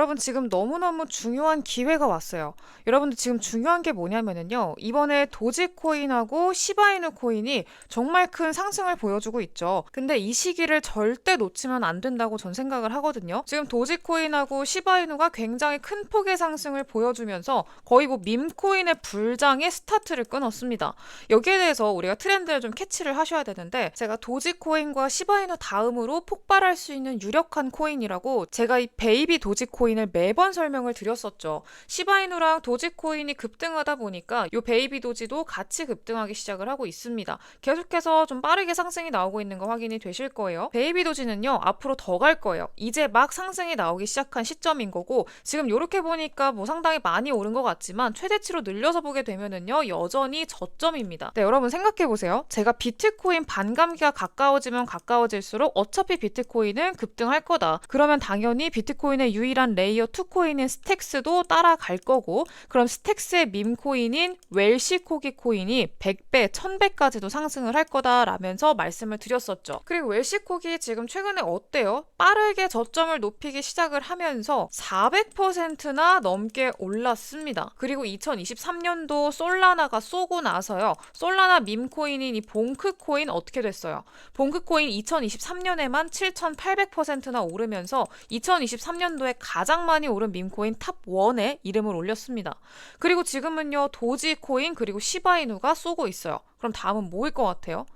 여러분 지금 너무너무 중요한 기회가 왔어요. 여러분들 지금 중요한 게 뭐냐면은요. 이번에 도지코인하고 시바이누 코인이 정말 큰 상승을 보여주고 있죠. 근데 이 시기를 절대 놓치면 안 된다고 전 생각을 하거든요. 지금 도지코인하고 시바이누가 굉장히 큰 폭의 상승을 보여주면서 거의 뭐 밈코인의 불장의 스타트를 끊었습니다. 여기에 대해서 우리가 트렌드를 좀 캐치를 하셔야 되는데 제가 도지코인과 시바이누 다음으로 폭발할 수 있는 유력한 코인이라고 제가 이 베이비 도지코인 을 매번 설명을 드렸었죠. 시바이누랑 도지코인이 급등하다 보니까 요 베이비 도지도 같이 급등하기 시작을 하고 있습니다. 계속해서 좀 빠르게 상승이 나오고 있는 거 확인이 되실 거예요. 베이비 도지는요 앞으로 더 갈 거예요. 이제 막 상승이 나오기 시작한 시점인 거고 지금 요렇게 보니까 뭐 상당히 많이 오른 것 같지만 최대치로 늘려서 보게 되면은요 여전히 저점입니다. 네 여러분 생각해 보세요. 제가 비트코인 반감기가 가까워지면 가까워질수록 어차피 비트코인은 급등할 거다. 그러면 당연히 비트코인의 유일한 레이어 2 코인인 스택스도 따라갈 거고 그럼 스택스의 밈코인인 웰시코기 코인이 100배, 1000배까지도 상승을 할 거다라면서 말씀을 드렸었죠. 그리고 웰시코기 지금 최근에 어때요? 빠르게 저점을 높이기 시작을 하면서 400%나 넘게 올랐습니다. 그리고 2023년도 솔라나가 쏘고 나서요. 솔라나 밈코인인 이 봉크 코인 어떻게 됐어요? 봉크 코인 2023년에만 7,800%나 오르면서 2023년도에 가장 많이 오른 밈코인 탑 1에 이름을 올렸습니다. 그리고 지금은요, 도지코인 그리고 시바이누가 쏘고 있어요. 그럼 다음은 뭐일 것 같아요?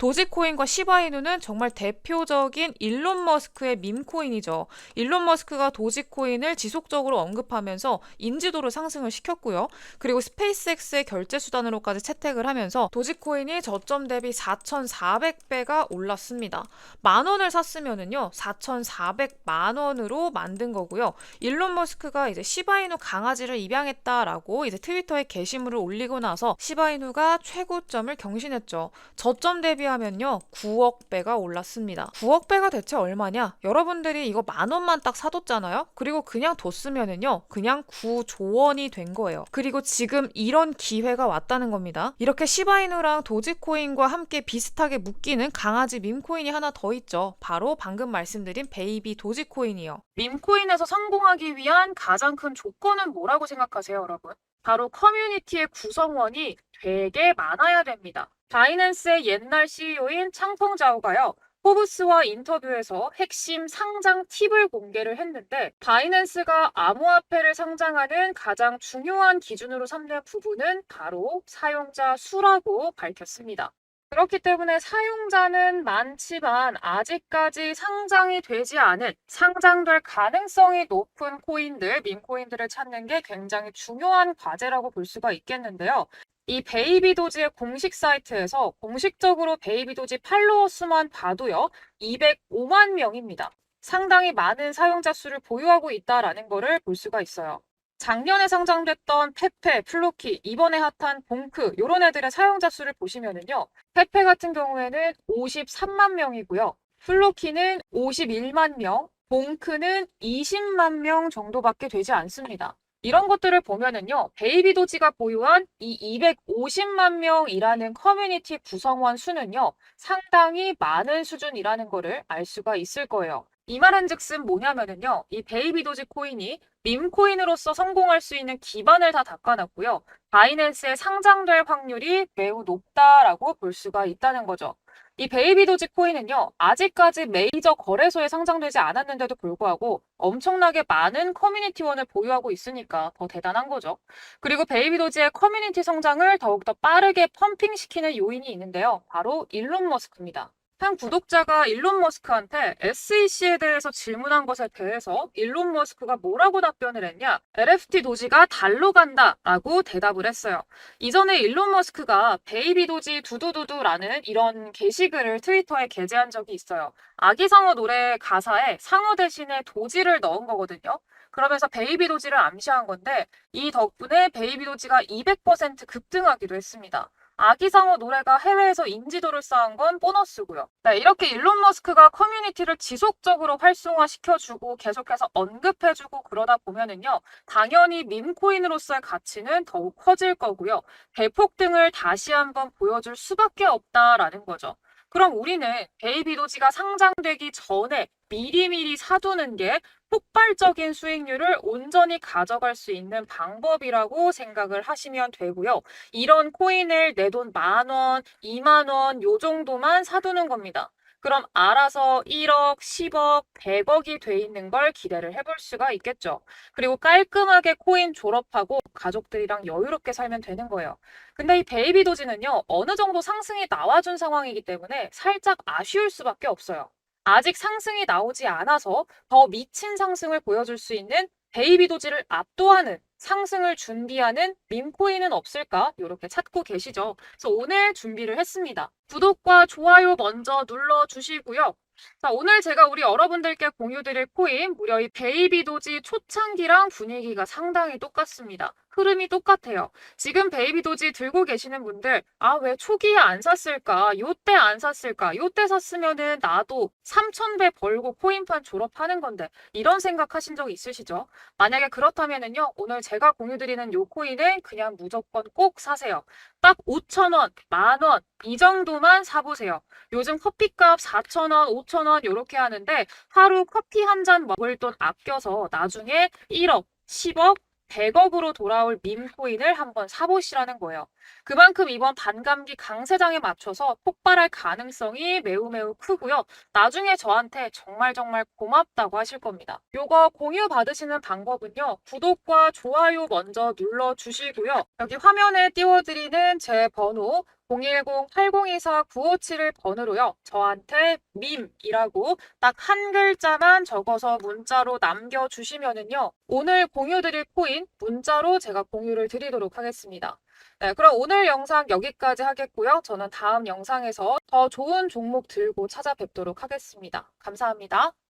도지코인과 시바이누는 정말 대표적인 일론 머스크의 밈코인이죠. 일론 머스크가 도지코인을 지속적으로 언급하면서 인지도를 상승을 시켰고요. 그리고 스페이스X의 결제 수단으로까지 채택을 하면서 도지코인이 저점 대비 4,400배가 올랐습니다. 만 원을 샀으면은요, 4,400만 원으로 만든 거고요. 일론 머스크가 이제 시바이누 강아지를 입양했다라고 이제 트위터에 게시물을 올리고 나서 시바이누가 최고점을 경신했죠. 저점 대비 하면요 9억 배가 올랐습니다. 9억 배가 대체 얼마냐? 여러분들이 이거 만 원만 딱 사뒀잖아요. 그리고 그냥 뒀으면은요 그냥 9조 원이 된 거예요. 그리고 지금 이런 기회가 왔다는 겁니다. 이렇게 시바이누랑 도지코인과 함께 비슷하게 묶이는 강아지 밈코인이 하나 더 있죠. 바로 방금 말씀드린 베이비 도지코인이요. 밈코인에서 성공하기 위한 가장 큰 조건은 뭐라고 생각하세요, 여러분? 바로 커뮤니티의 구성원이 되게 많아야 됩니다. 바이낸스의 옛날 CEO인 창펑자오가요. 포브스와 인터뷰에서 핵심 상장 팁을 공개를 했는데 바이낸스가 암호화폐를 상장하는 가장 중요한 기준으로 삼는 부분은 바로 사용자 수라고 밝혔습니다. 그렇기 때문에 사용자는 많지만 아직까지 상장이 되지 않은 상장될 가능성이 높은 코인들, 밈코인들을 찾는 게 굉장히 중요한 과제라고 볼 수가 있겠는데요. 이 베이비도지의 공식 사이트에서 공식적으로 베이비도지 팔로워 수만 봐도요, 205만 명입니다. 상당히 많은 사용자 수를 보유하고 있다라는 것을 볼 수가 있어요. 작년에 상장됐던 페페, 플로키, 이번에 핫한 봉크 이런 애들의 사용자 수를 보시면은요. 페페 같은 경우에는 53만 명이고요. 플로키는 51만 명, 봉크는 20만 명 정도밖에 되지 않습니다. 이런 것들을 보면은요, 베이비도지가 보유한 이 250만 명이라는 커뮤니티 구성원 수는요, 상당히 많은 수준이라는 것을 알 수가 있을 거예요. 이 말은 즉슨 뭐냐면은요, 이 베이비도지 코인이 밈코인으로서 성공할 수 있는 기반을 다 닦아놨고요. 바이낸스에 상장될 확률이 매우 높다라고 볼 수가 있다는 거죠. 이 베이비 도지 코인은요, 아직까지 메이저 거래소에 상장되지 않았는데도 불구하고 엄청나게 많은 커뮤니티원을 보유하고 있으니까 더 대단한 거죠. 그리고 베이비 도지의 커뮤니티 성장을 더욱더 빠르게 펌핑시키는 요인이 있는데요. 바로 일론 머스크입니다. 한 구독자가 일론 머스크한테 SEC에 대해서 질문한 것에 대해서 일론 머스크가 뭐라고 답변을 했냐? LFT 도지가 달로 간다 라고 대답을 했어요. 이전에 일론 머스크가 베이비 도지 두두두두라는 이런 게시글을 트위터에 게재한 적이 있어요. 아기상어 노래 가사에 상어 대신에 도지를 넣은 거거든요. 그러면서 베이비 도지를 암시한 건데 이 덕분에 베이비 도지가 200% 급등하기도 했습니다. 아기상어 노래가 해외에서 인지도를 쌓은 건 보너스고요. 네, 이렇게 일론 머스크가 커뮤니티를 지속적으로 활성화시켜주고 계속해서 언급해주고 그러다 보면은요, 당연히 밈코인으로서의 가치는 더욱 커질 거고요. 대폭 등을 다시 한번 보여줄 수밖에 없다라는 거죠. 그럼 우리는 베이비도지가 상장되기 전에 미리미리 사두는 게 폭발적인 수익률을 온전히 가져갈 수 있는 방법이라고 생각을 하시면 되고요. 이런 코인을 내 돈 만 원, 2만 원, 요 정도만 사두는 겁니다. 그럼 알아서 1억, 10억, 100억이 돼 있는 걸 기대를 해볼 수가 있겠죠. 그리고 깔끔하게 코인 졸업하고 가족들이랑 여유롭게 살면 되는 거예요. 근데 이 베이비 도지는요, 어느 정도 상승이 나와준 상황이기 때문에 살짝 아쉬울 수밖에 없어요. 아직 상승이 나오지 않아서 더 미친 상승을 보여줄 수 있는 베이비 도지를 압도하는 상승을 준비하는 밈코인은 없을까? 이렇게 찾고 계시죠. 그래서 오늘 준비를 했습니다. 구독과 좋아요 먼저 눌러주시고요. 자, 오늘 제가 우리 여러분들께 공유드릴 코인 무려 이 베이비 도지 초창기랑 분위기가 상당히 똑같습니다. 흐름이 똑같아요. 지금 베이비 도지 들고 계시는 분들, 아, 왜 초기에 안 샀을까? 요때 안 샀을까? 요때 샀으면은 나도 3,000배 벌고 코인판 졸업하는 건데, 이런 생각하신 적 있으시죠? 만약에 그렇다면은요, 오늘 제가 공유드리는 요 코인은 그냥 무조건 꼭 사세요. 딱 5,000원, 만원, 이 정도만 사보세요. 요즘 커피값 4,000원, 5,000원 이렇게 하는데 하루 커피 한 잔 먹을 돈 아껴서 나중에 1억, 10억, 100억으로 돌아올 밈코인을 한번 사보시라는 거예요. 그만큼 이번 반감기 강세장에 맞춰서 폭발할 가능성이 매우 매우 크고요. 나중에 저한테 정말 정말 고맙다고 하실 겁니다. 요거 공유 받으시는 방법은요. 구독과 좋아요 먼저 눌러주시고요. 여기 화면에 띄워드리는 제 번호 010-8024-957을 번호로요. 저한테 밈이라고 딱 한 글자만 적어서 문자로 남겨주시면은요. 오늘 공유드릴 코인 문자로 제가 공유를 드리도록 하겠습니다. 네, 그럼 오늘 영상 여기까지 하겠고요. 저는 다음 영상에서 더 좋은 종목 들고 찾아뵙도록 하겠습니다. 감사합니다.